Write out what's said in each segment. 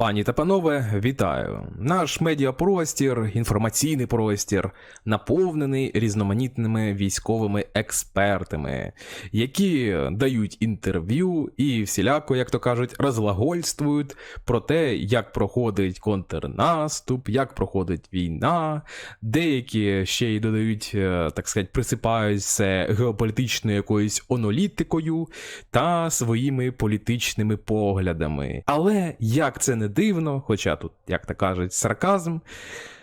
Пані та панове, вітаю! Наш медіапростір, інформаційний простір, наповнений різноманітними військовими експертами, які дають інтерв'ю і всіляко, як то кажуть, розлагольствують про те, як проходить контрнаступ, як проходить війна. Деякі ще й додають, е, так сказати, присипають це геополітичною якоюсь онолітикою та своїми політичними поглядами. Але як це не дивно, хоча тут, як то кажуть, сарказм.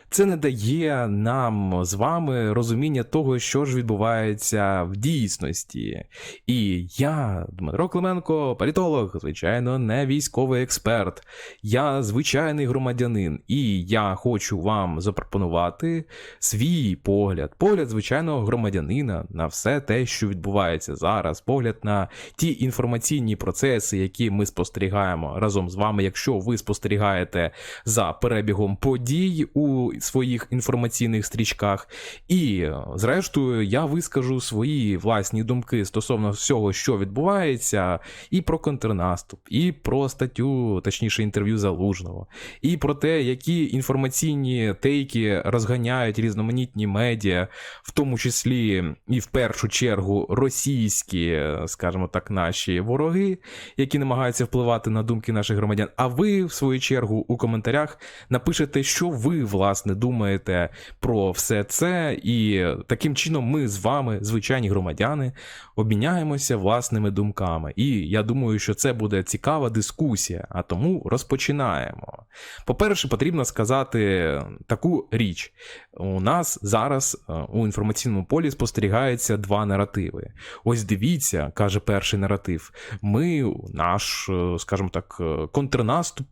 Це не дає нам з вами розуміння того, що ж відбувається в дійсності. І я, Дмитро Клименко, політолог, звичайно, не військовий експерт. Я звичайний громадянин, і я хочу вам запропонувати свій погляд, погляд звичайного громадянина на все те, що відбувається зараз, погляд на ті інформаційні процеси, які ми спостерігаємо разом з вами, якщо ви спостерігаєте за перебігом подій у своїх інформаційних стрічках. І, е, зрештою, я вискажу свої власні думки стосовно всього, що відбувається, і про контрнаступ, і про статтю, точніше, інтерв'ю залужного, і про те, які інформаційні тейки розганяють різноманітні медіа, в тому числі і в першу чергу російські, е, скажімо так, наші вороги, які намагаються впливати на думки наших громадян. А ви, в свою чергу, у коментарях напишете, що ви, власне, думаєте про все це, і таким чином ми з вами, звичайні громадяни, обміняємося власними думками. І я думаю, що це буде цікава дискусія, а тому розпочинаємо. По-перше, потрібно сказати таку річ: у нас зараз е, у інформаційному полі спостерігається два наративи. Ось дивіться, каже перший наратив. Ми наш, е, скажімо так, е, контрнаступ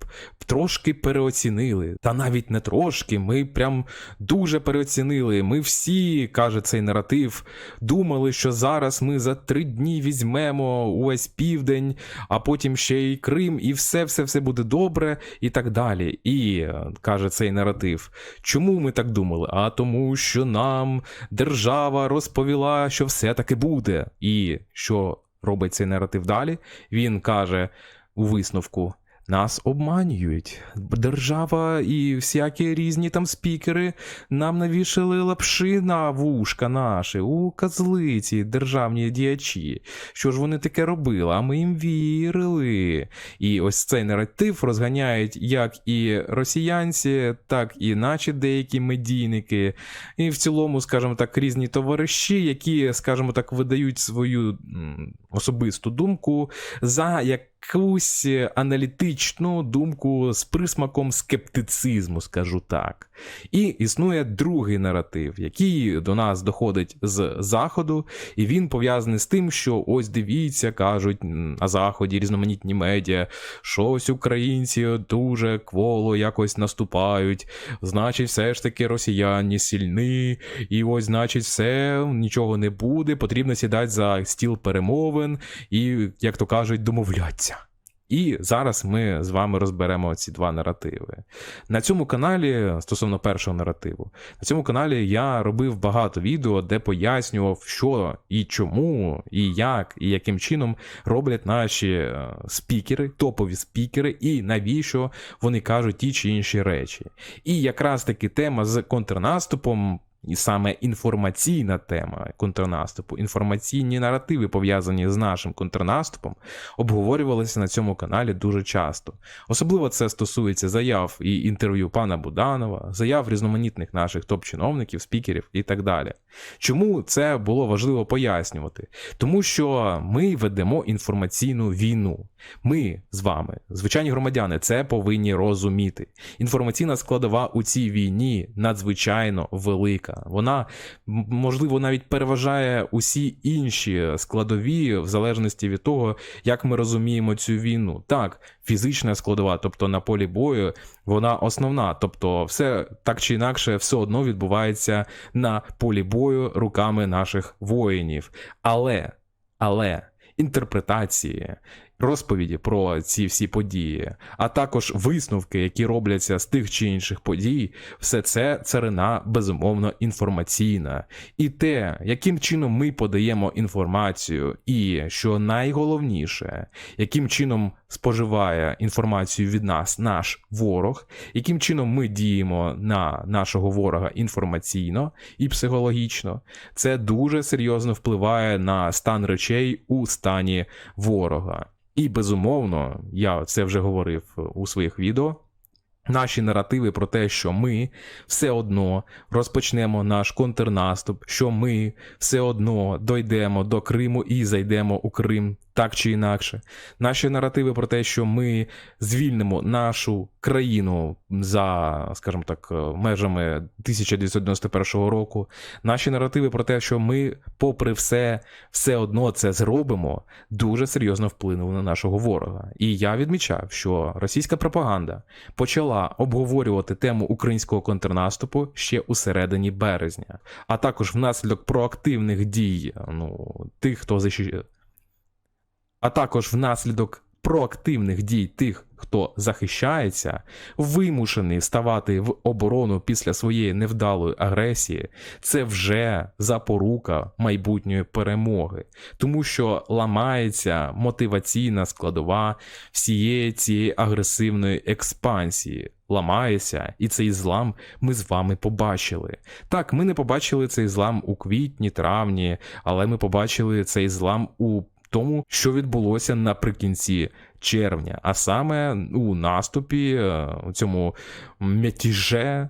трошки переоцінили. Та навіть не трошки, ми прям дуже переоцінили. Ми всі, каже цей наратив, думали, що зараз ми за три дні візьмемо увесь південь, а потім ще й Крим, і все, все, все буде добре, і так далі. І каже цей наратив. Чому ми так думали? А тому, що нам держава розповіла, що все таки буде. І що робить цей наратив далі? Він каже у висновку. Нас обманюють. Держава і всякі різні там спікери нам навішали лапши на вушка наші, у козлиці, державні діячі. Що ж вони таке робили? А ми їм вірили. І ось цей наратив розганяють як і росіянці, так і наші деякі медійники, і в цілому, скажімо так, різні товариші, які, скажімо так, видають свою особисту думку за як якусь аналітичну думку з присмаком скептицизму, скажу так. І існує другий наратив, який до нас доходить з заходу, і він пов'язаний з тим, що ось дивіться, кажуть на заході різноманітні медіа, що ось українці дуже кволо якось наступають. Значить, все ж таки росіяни сильні, і ось, значить, все нічого не буде. Потрібно сідати за стіл перемовин і, як то кажуть, домовляться. І зараз ми з вами розберемо ці два наративи. На цьому каналі, стосовно першого наративу, на цьому каналі я робив багато відео, де пояснював, що і чому, і як, і яким чином роблять наші е, спікери, топові спікери, і навіщо вони кажуть ті чи інші речі. І якраз таки тема з контрнаступом. І саме інформаційна тема контрнаступу, інформаційні наративи, пов'язані з нашим контрнаступом, обговорювалися на цьому каналі дуже часто. Особливо це стосується заяв і інтерв'ю пана Буданова, заяв різноманітних наших топ-чиновників, спікерів і так далі. Чому це було важливо пояснювати? Тому що ми ведемо інформаційну війну. Ми з вами, звичайні громадяни, це повинні розуміти. Інформаційна складова у цій війні надзвичайно велика. Вона, можливо, навіть переважає усі інші складові, в залежності від того, як ми розуміємо цю війну. Так, фізична складова, тобто на полі бою, вона основна. Тобто, все так чи інакше, все одно відбувається на полі бою руками наших воїнів. Але, але. Інтерпретації, розповіді про ці всі події, а також висновки, які робляться з тих чи інших подій, все це царина безумовно інформаційна. І те, яким чином ми подаємо інформацію, і що найголовніше, яким чином споживає інформацію від нас наш ворог, яким чином ми діємо на нашого ворога інформаційно і психологічно, це дуже серйозно впливає на стан речей у стані ворога. І безумовно, я це вже говорив у своїх відео. Наші наративи про те, що ми все одно розпочнемо наш контрнаступ, що ми все одно дойдемо до Криму і зайдемо у Крим так чи інакше. Наші наративи про те, що ми звільнимо нашу країну за, скажімо так, межами 1991 року. Наші наративи про те, що ми, попри все, все одно це зробимо, дуже серйозно вплинули на нашого ворога. І я відмічав, що російська пропаганда почала обговорювати тему українського контрнаступу ще у середині березня, а також внаслідок проактивних дій ну, тих, хто защищає а також внаслідок проактивних дій тих, хто захищається, вимушений ставати в оборону після своєї невдалої агресії, це вже запорука майбутньої перемоги, тому що ламається мотиваційна складова всієї цієї агресивної експансії. Ламається, і цей злам ми з вами побачили. Так, ми не побачили цей злам у квітні, травні, але ми побачили цей злам у тому, що відбулося наприкінці червня, а саме у наступі е, у цьому м'ятіже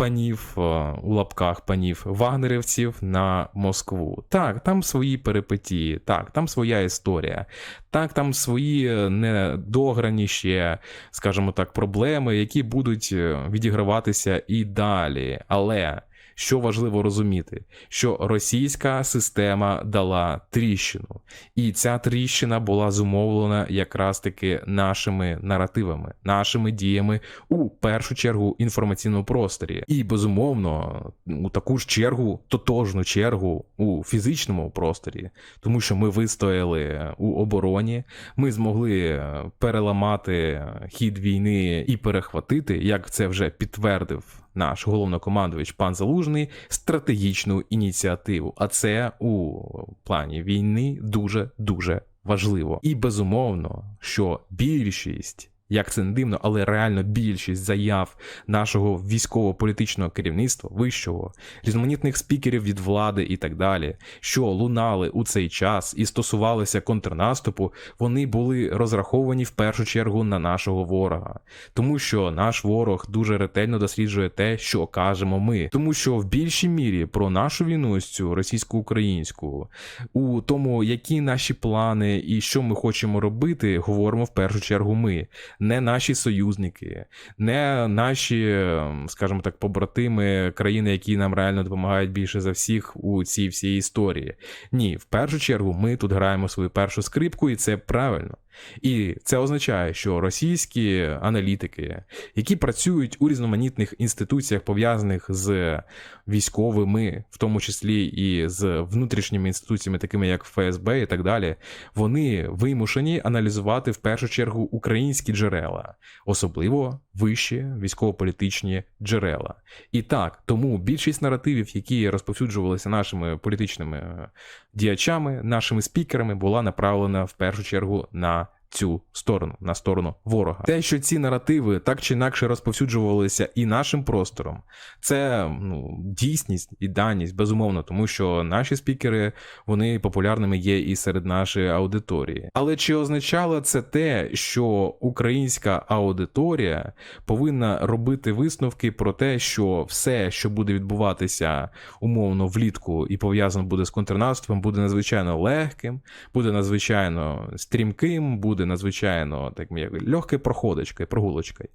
панів е, у лапках панів вагнерівців на Москву. Так, там свої перипетії, так, там своя історія, так, там свої недограні ще, скажімо так, проблеми, які будуть е, відіграватися і далі. Але що важливо розуміти, що російська система дала тріщину, і ця тріщина була зумовлена якраз таки нашими наративами, нашими діями у першу чергу інформаційному просторі, і безумовно у таку ж чергу, тотожну чергу у фізичному просторі, тому що ми вистояли у обороні, ми змогли переламати хід війни і перехватити, як це вже підтвердив наш головнокомандувач пан Залужний стратегічну ініціативу. А це у плані війни дуже дуже важливо. І безумовно, що більшість як це не дивно, але реально більшість заяв нашого військово-політичного керівництва, вищого, різноманітних спікерів від влади і так далі, що лунали у цей час і стосувалися контрнаступу, вони були розраховані в першу чергу на нашого ворога, тому що наш ворог дуже ретельно досліджує те, що кажемо ми, тому що в більшій мірі про нашу війну з цю російсько-українську, у тому, які наші плани і що ми хочемо робити, говоримо в першу чергу ми не наші союзники, не наші, скажімо так, побратими країни, які нам реально допомагають більше за всіх у цій всій історії. Ні, в першу чергу ми тут граємо свою першу скрипку, і це правильно. І це означає, що російські аналітики, які працюють у різноманітних інституціях, пов'язаних з військовими, в тому числі і з внутрішніми інституціями, такими як ФСБ і так далі, вони вимушені аналізувати в першу чергу українські джерела, особливо вищі військово-політичні джерела. І так, тому більшість наративів, які розповсюджувалися нашими політичними діячами, нашими спікерами, була направлена в першу чергу на цю сторону, на сторону ворога. Те, що ці наративи так чи інакше розповсюджувалися і нашим простором, це ну, дійсність і даність, безумовно, тому що наші спікери вони популярними є і серед нашої аудиторії. Але чи означало це те, що українська аудиторія повинна робити висновки про те, що все, що буде відбуватися умовно влітку і пов'язано буде з контрнаступом, буде надзвичайно легким, буде надзвичайно стрімким, буде буде надзвичайно так як легкою проходочкою, прогулочкою.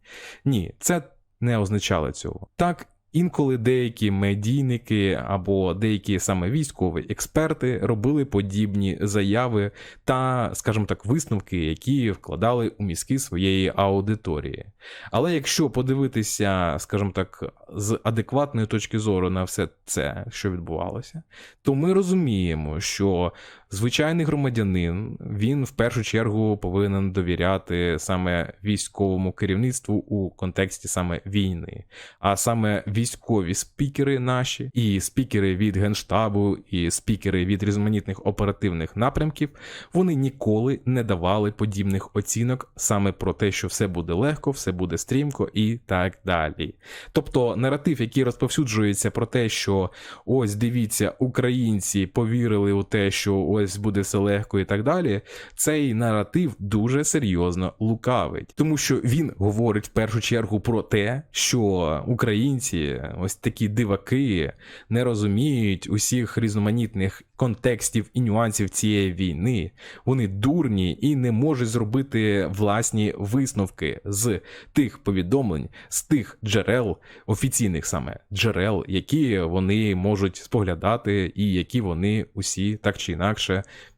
Ні, це не означало цього. Так. Інколи деякі медійники або деякі саме військові експерти робили подібні заяви та, скажімо так, висновки, які вкладали у мізки своєї аудиторії. Але якщо подивитися, скажімо так, з адекватної точки зору на все це, що відбувалося, то ми розуміємо, що звичайний громадянин він в першу чергу повинен довіряти саме військовому керівництву у контексті саме війни, а саме військові спікери наші, і спікери від генштабу, і спікери від різноманітних оперативних напрямків, вони ніколи не давали подібних оцінок саме про те, що все буде легко, все буде стрімко і так далі. Тобто наратив, який розповсюджується про те, що ось дивіться, українці повірили у те, що ось буде все легко і так далі. Цей наратив дуже серйозно лукавить, тому що він говорить в першу чергу про те, що українці, ось такі диваки, не розуміють усіх різноманітних контекстів і нюансів цієї війни. Вони дурні і не можуть зробити власні висновки з тих повідомлень, з тих джерел, офіційних саме джерел, які вони можуть споглядати, і які вони усі так чи інакше.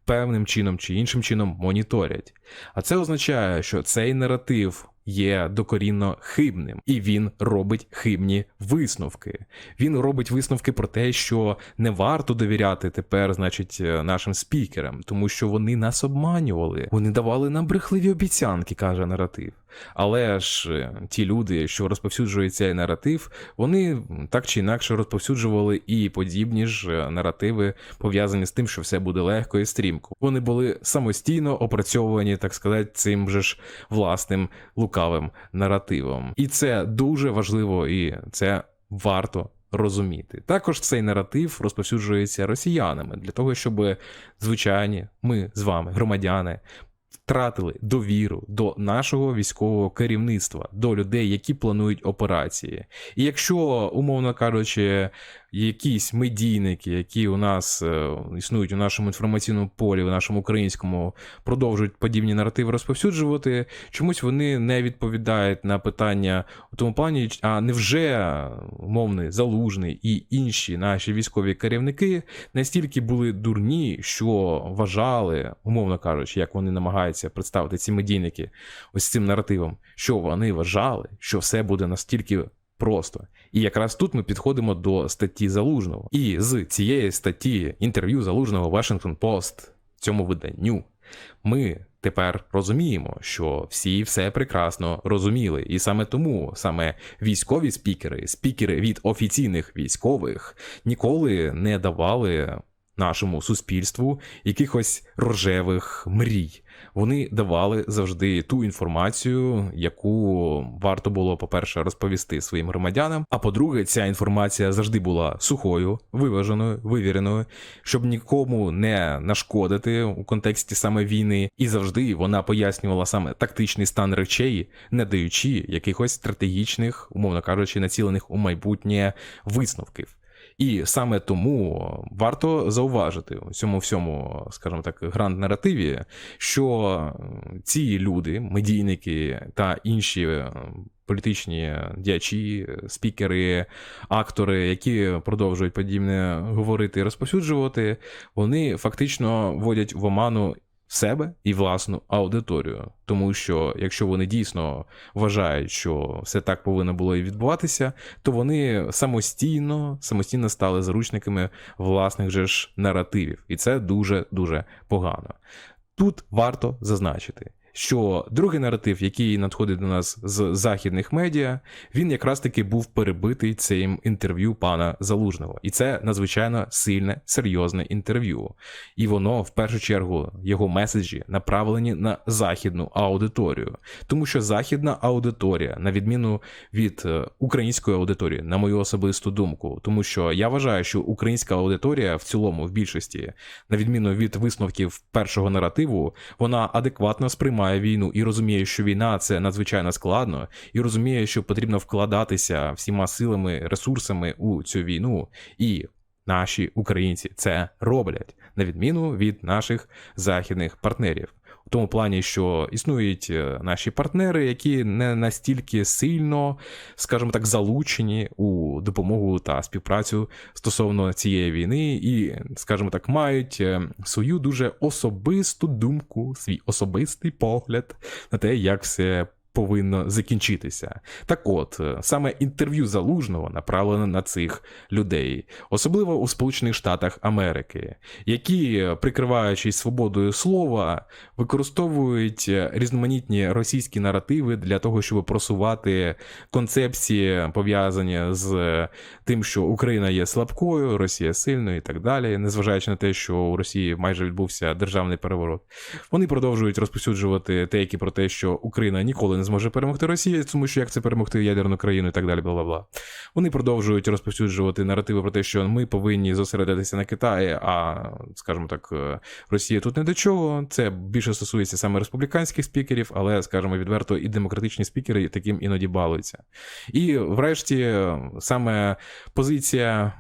Певним чином чи іншим чином моніторять. А це означає, що цей наратив є докорінно хибним, і він робить хибні висновки. Він робить висновки про те, що не варто довіряти тепер, значить, е, нашим спікерам, тому що вони нас обманювали, вони давали нам брехливі обіцянки, каже наратив. Але ж е, ті люди, що розповсюджують цей наратив, вони так чи інакше розповсюджували і подібні ж е, наративи, пов'язані з тим, що все буде легко і стрімко. Вони були самостійно опрацьовані, так сказати, цим же ж власним лукавим наративом. І це дуже важливо, і це варто. Розуміти також цей наратив розповсюджується росіянами для того, щоб звичайні ми з вами, громадяни, втратили довіру до нашого військового керівництва, до людей, які планують операції. І якщо, умовно кажучи, якісь медійники, які у нас е, існують у нашому інформаційному полі, у нашому українському, продовжують подібні наративи розповсюджувати, чомусь вони не відповідають на питання у тому плані, а невже умовний залужний і інші наші військові керівники настільки були дурні, що вважали, умовно кажучи, як вони намагаються представити ці медійники ось цим наративом, що вони вважали, що все буде настільки просто. І якраз тут ми підходимо до статті Залужного. І з цієї статті інтерв'ю Залужного Washington Post цьому виданню ми тепер розуміємо, що всі все прекрасно розуміли, і саме тому саме військові спікери, спікери від офіційних військових ніколи не давали нашому суспільству якихось рожевих мрій. Вони давали завжди ту інформацію, яку варто було, по-перше, розповісти своїм громадянам. А по-друге, ця інформація завжди була сухою, виваженою, вивіреною, щоб нікому не нашкодити у контексті саме війни, і завжди вона пояснювала саме тактичний стан речей, не даючи якихось стратегічних, умовно кажучи, націлених у майбутнє висновків. І саме тому варто зауважити у цьому всьому, скажімо так, гранд наративі, що ці люди, медійники та інші. Політичні діячі, спікери, актори, які продовжують подібне говорити і розповсюджувати, вони фактично вводять в оману себе і власну аудиторію. Тому що якщо вони дійсно вважають, що все так повинно було і відбуватися, то вони самостійно самостійно стали заручниками власних же ж наративів, і це дуже дуже погано. Тут варто зазначити, що другий наратив, який надходить до нас з західних медіа, він якраз таки був перебитий цим інтерв'ю пана Залужного, і це надзвичайно сильне, серйозне інтерв'ю. І воно в першу чергу його меседжі направлені на західну аудиторію, тому що західна аудиторія, на відміну від е, української аудиторії, на мою особисту думку, тому що я вважаю, що українська аудиторія в цілому, в більшості, на відміну від висновків першого наративу, вона адекватно сприймає сприймає війну і розуміє, що війна це надзвичайно складно, і розуміє, що потрібно вкладатися всіма силами, ресурсами у цю війну, і наші українці це роблять на відміну від наших західних партнерів. У тому плані, що існують е, наші партнери, які не настільки сильно, скажімо так, залучені у допомогу та співпрацю стосовно цієї війни, і, скажімо так, мають е, свою дуже особисту думку, свій особистий погляд на те, як все повинно закінчитися. Так от, е, саме інтерв'ю залужного направлено на цих людей, особливо у Сполучених Штатах Америки, які, е, прикриваючись свободою слова, використовують е, різноманітні російські наративи для того, щоб просувати концепції, пов'язані з тим, що Україна є слабкою, Росія сильною і так далі, незважаючи на те, що у Росії майже відбувся державний переворот. Вони продовжують розповсюджувати теки про те, що Україна ніколи не зможе перемогти Росію, тому що як це перемогти ядерну країну і так далі, бла бла. Вони продовжують розповсюджувати наративи про те, що ми повинні зосередитися на Китаї, а скажімо так, е, Росія тут не до чого. Це більше стосується саме республіканських спікерів, але скажімо відверто, і демократичні спікери таким іноді балуються. І врешті саме позиція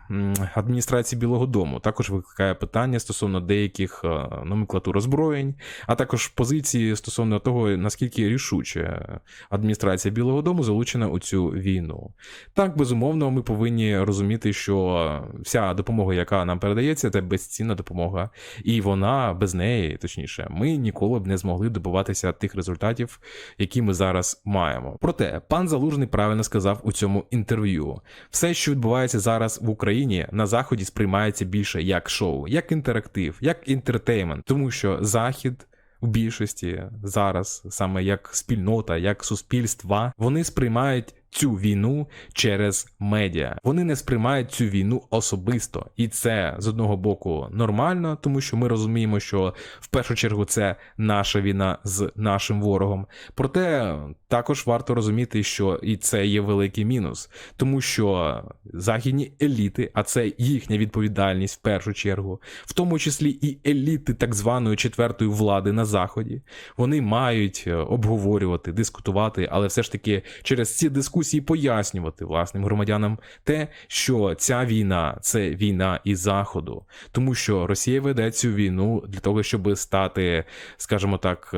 адміністрації Білого Дому також викликає питання стосовно деяких е, номенклатур озброєнь, а також позиції стосовно того, наскільки рішуче адміністрація Білого Дому залучена у цю війну. Так, безумовно, ми повинні розуміти, що вся допомога, яка нам передається, це безцінна допомога, і вона без неї, точніше, ми ніколи б не змогли добиватися тих результатів, які ми зараз маємо. Проте пан Залужний правильно сказав у цьому інтерв'ю: все, що відбувається зараз в Україні, на заході сприймається більше як шоу, як інтерактив, як інтертеймент, тому що захід. У більшості зараз, саме як спільнота, як суспільства, вони сприймають цю війну через медіа. Вони не сприймають цю війну особисто, і це з одного боку нормально, тому що ми розуміємо, що в першу чергу це наша війна з нашим ворогом. Проте також варто розуміти, що і це є великий мінус, тому що західні еліти, а це їхня відповідальність в першу чергу, в тому числі і еліти так званої четвертої влади на заході, вони мають е, обговорювати, дискутувати, але все ж таки через ці дискусії пояснювати власним громадянам те, що ця війна це війна із заходу, тому що Росія веде цю війну для того, щоб стати, скажімо так, е,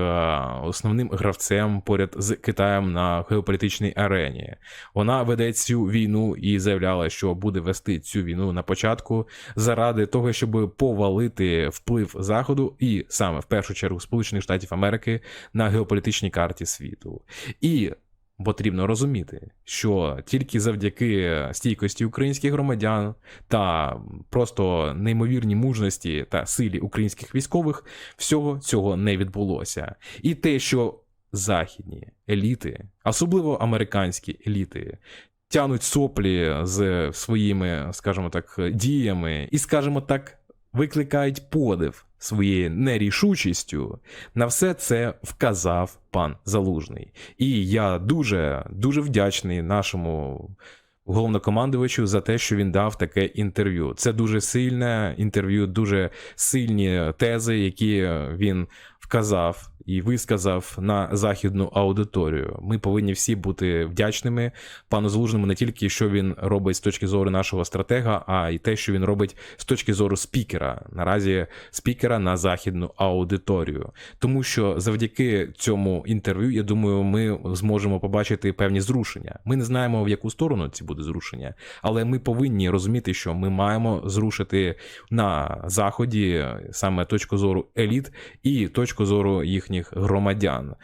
основним гравцем поряд з Китаєм на геополітичній арені. Вона веде цю війну і заявляла, що буде вести цю війну на початку заради того, щоб повалити вплив заходу, і саме в першу чергу Сполучених Штатів Америки на геополітичній карті світу. І Потрібно розуміти, що тільки завдяки стійкості українських громадян та просто неймовірній мужності та силі українських військових всього цього не відбулося. І те, що західні еліти, особливо американські еліти, тянуть соплі з своїми, скажімо так, діями, і, скажімо так, викликають подив своєю нерішучістю, на все це вказав пан Залужний. І я дуже дуже вдячний нашому головнокомандувачу за те, що він дав таке інтерв'ю. Це дуже сильне інтерв'ю, дуже сильні тези, які він вказав і висказав на західну аудиторію. Ми повинні всі бути вдячними пану Залужному не тільки що він робить з точки зору нашого стратега, а й те, що він робить з точки зору спікера. Наразі спікера на західну аудиторію. Тому що завдяки цьому інтерв'ю, я думаю, ми зможемо побачити певні зрушення. Ми не знаємо в яку сторону ці буде зрушення, але ми повинні розуміти, що ми маємо зрушити на заході саме точку зору еліт і точку зору їхніх громадян.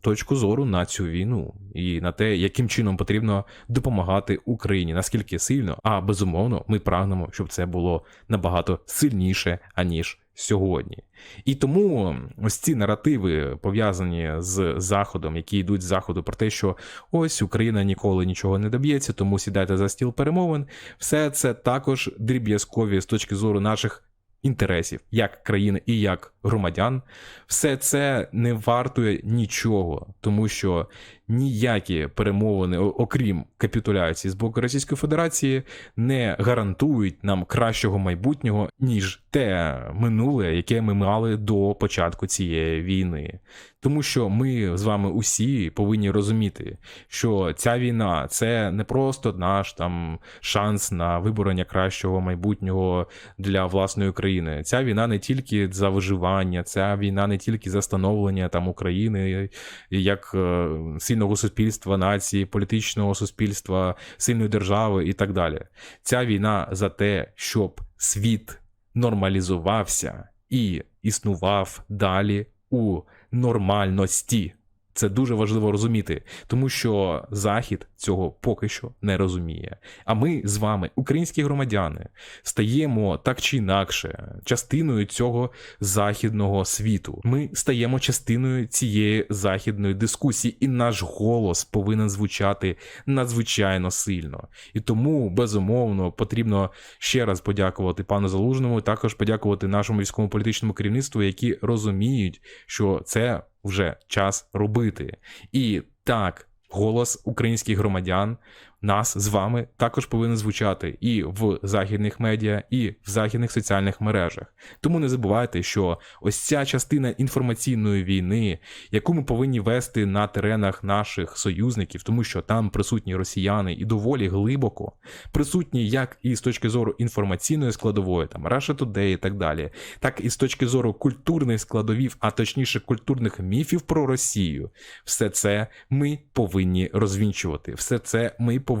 Точку зору на цю війну і на те, яким чином потрібно допомагати Україні, наскільки сильно, а безумовно, ми прагнемо, щоб це було набагато сильніше аніж сьогодні. І тому ось ці наративи пов'язані з Заходом, які йдуть з заходу, про те, що ось Україна ніколи нічого не доб'ється, тому сідайте за стіл перемовин. Все це також дріб'язкові з точки зору наших інтересів як країни і як громадян, все це не вартує нічого, тому що ніякі перемовини, окрім капітуляції з боку Російської Федерації, не гарантують нам кращого майбутнього ніж те минуле, яке ми мали до початку цієї війни. Тому що ми з вами усі повинні розуміти, що ця війна це не просто наш там шанс на виборення кращого майбутнього для власної країни. Ця війна не тільки за виживання, ця війна не тільки за становлення там України як е, сильного суспільства, нації, політичного суспільства, сильної держави і так далі. Ця війна за те, щоб світ нормалізувався і існував далі у нормальності. Це дуже важливо розуміти, тому що Захід цього поки що не розуміє. А ми з вами, українські громадяни, стаємо так чи інакше частиною цього західного світу. Ми стаємо частиною цієї західної дискусії, і наш голос повинен звучати надзвичайно сильно. І тому безумовно потрібно ще раз подякувати пану Залужному, також подякувати нашому військовому політичному керівництву, які розуміють, що це вже час робити. І так, голос українських громадян нас з вами також повинен звучати і в західних медіа, і в західних соціальних мережах. Тому не забувайте, що ось ця частина інформаційної війни, яку ми повинні вести на теренах наших союзників, тому що там присутні росіяни і доволі глибоко присутні як і з точки зору інформаційної складової, там Russia Today і так далі, так і з точки зору культурних складовів, а точніше культурних міфів про Росію. Все це ми повинні розвінчувати. Все це ми повинні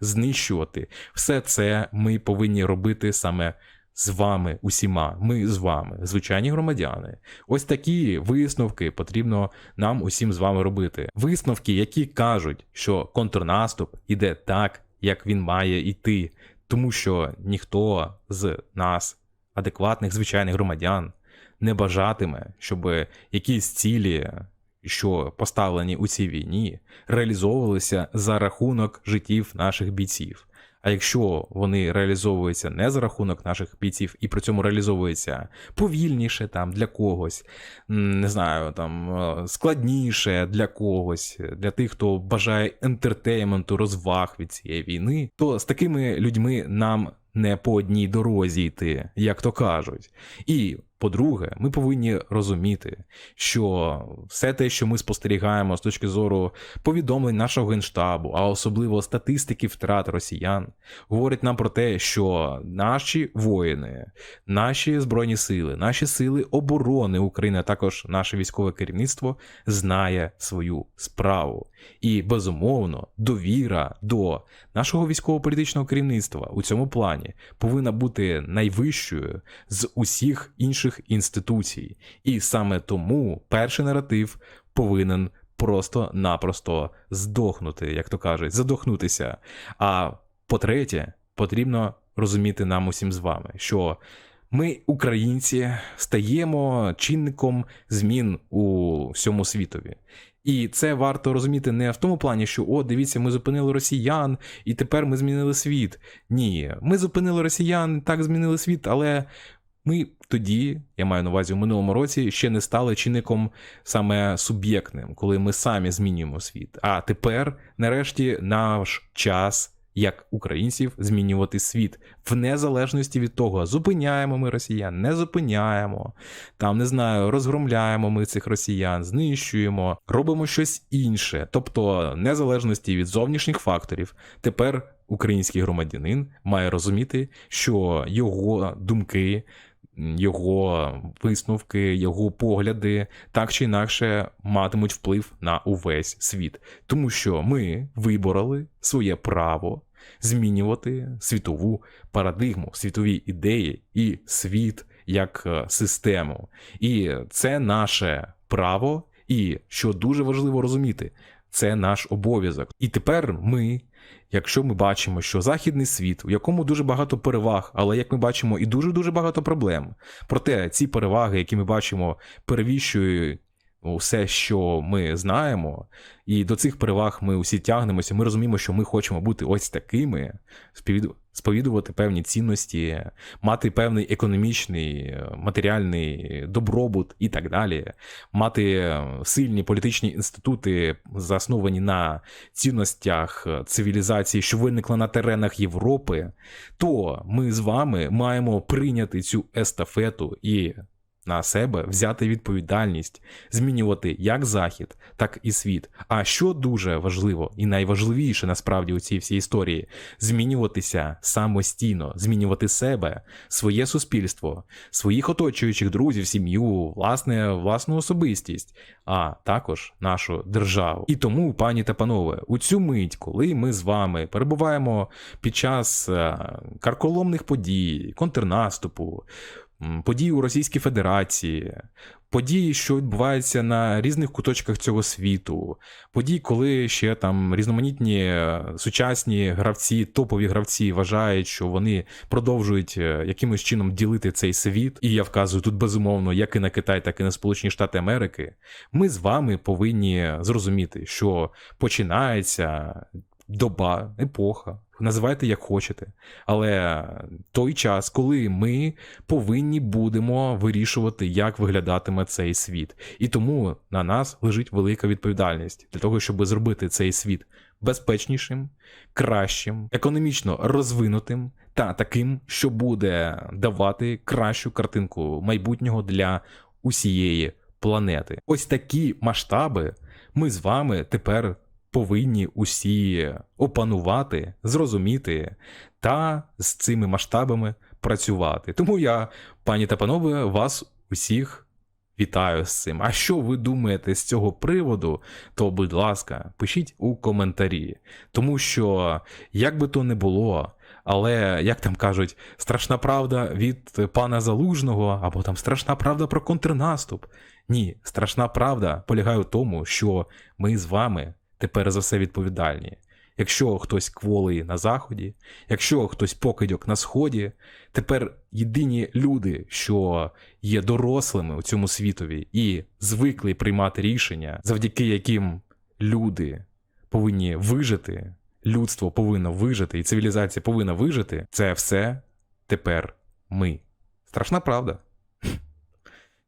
знищувати. Все це ми повинні робити саме. З вами усіма, ми з вами, звичайні громадяни. Ось такі висновки потрібно нам усім з вами робити. Висновки, які кажуть, що контрнаступ іде так, як він має йти, тому що ніхто з нас, адекватних звичайних громадян, не бажатиме, щоб якісь цілі, що поставлені у цій війні, реалізовувалися за рахунок життів наших бійців. А якщо вони реалізовуються не за рахунок наших бійців і при цьому реалізовуються повільніше там для когось, не знаю, там е, складніше для когось, для тих, хто бажає ентертейменту, розваг від цієї війни, то з такими людьми нам не по одній дорозі йти, як то кажуть. І по-друге, ми повинні розуміти, що все те, що ми спостерігаємо з точки зору повідомлень нашого генштабу, а особливо статистики втрат росіян, говорить нам про те, що наші воїни, наші збройні сили, наші сили оборони України, а також наше військове керівництво знає свою справу. І безумовно, довіра до нашого військово-політичного керівництва у цьому плані повинна бути найвищою з усіх інших інституцій. І саме тому перший наратив повинен просто-напросто здохнути, як то кажуть, задохнутися. А по-третє, потрібно розуміти нам усім з вами, що. Ми, українці, стаємо чинником змін у всьому світові. І це варто розуміти не в тому плані, що о, дивіться, ми зупинили росіян, і тепер ми змінили світ. Ні, ми зупинили росіян, так змінили світ, але ми тоді, я маю на увазі, в минулому році ще не стали чинником саме суб'єктним, коли ми самі змінюємо світ. А тепер, нарешті, наш час. Як українців змінювати світ в незалежності від того, зупиняємо ми росіян, не зупиняємо, там не знаю, розгромляємо ми цих росіян, знищуємо, робимо щось інше. Тобто, незалежності від зовнішніх факторів, тепер український громадянин має розуміти, що його думки, його висновки, його погляди так чи інакше матимуть вплив на увесь світ, тому що ми вибороли своє право змінювати світову парадигму, світові ідеї і світ як е, систему. І це наше право, і що дуже важливо розуміти, це наш обов'язок. І тепер ми якщо ми бачимо, що західний світ, у якому дуже багато переваг, але як ми бачимо, і дуже дуже багато проблем. Проте ці переваги, які ми бачимо, перевіщують все, що ми знаємо, і до цих переваг ми усі тягнемося. Ми розуміємо, що ми хочемо бути ось такими, сповідувати певні цінності, мати певний економічний, матеріальний добробут і так далі, мати сильні політичні інститути, засновані на цінностях цивілізації, що виникла на теренах Європи, то ми з вами маємо прийняти цю естафету і на себе взяти відповідальність, змінювати як захід, так і світ. А що дуже важливо і найважливіше насправді у цій всій історії змінюватися самостійно, змінювати себе, своє суспільство, своїх оточуючих друзів, сім'ю, власне, власну особистість, а також нашу державу. І тому, пані та панове, у цю мить, коли ми з вами перебуваємо під час е, карколомних подій, контрнаступу події у Російській Федерації, події, що відбуваються на різних куточках цього світу, події, коли ще там різноманітні е, сучасні гравці, топові гравці вважають, що вони продовжують е, якимось чином ділити цей світ. І я вказую тут безумовно, як і на Китай, так і на Сполучені Штати Америки. Ми з вами повинні зрозуміти, що починається доба, епоха. Називайте як хочете, але той час, коли ми повинні будемо вирішувати, як виглядатиме цей світ. І тому на нас лежить велика відповідальність для того, щоб зробити цей світ безпечнішим, кращим, економічно розвинутим та таким, що буде давати кращу картинку майбутнього для усієї планети. Ось такі масштаби ми з вами тепер повинні усі опанувати, зрозуміти та з цими масштабами працювати. Тому я, пані та панове, вас усіх вітаю з цим. А що ви думаєте з цього приводу, то, будь ласка, пишіть у коментарі. Тому що, як би то не було, але, як там кажуть, страшна правда від пана Залужного, або там страшна правда про контрнаступ. Ні, страшна правда полягає в тому, що ми з вами тепер за все відповідальні. Якщо хтось кволий на заході, якщо хтось покидьок на сході, тепер єдині люди, що є дорослими у цьому світові і звикли приймати рішення, завдяки яким люди повинні вижити, людство повинно вижити, і цивілізація повинна вижити, це все тепер ми. Страшна правда.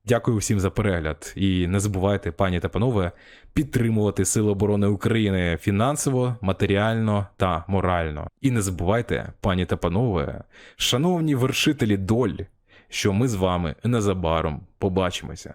Дякую всім за перегляд. І не забувайте, пані та панове, підтримувати Сили оборони України фінансово, матеріально та морально. І не забувайте, пані та панове, шановні вершителі доль, що ми з вами незабаром побачимося.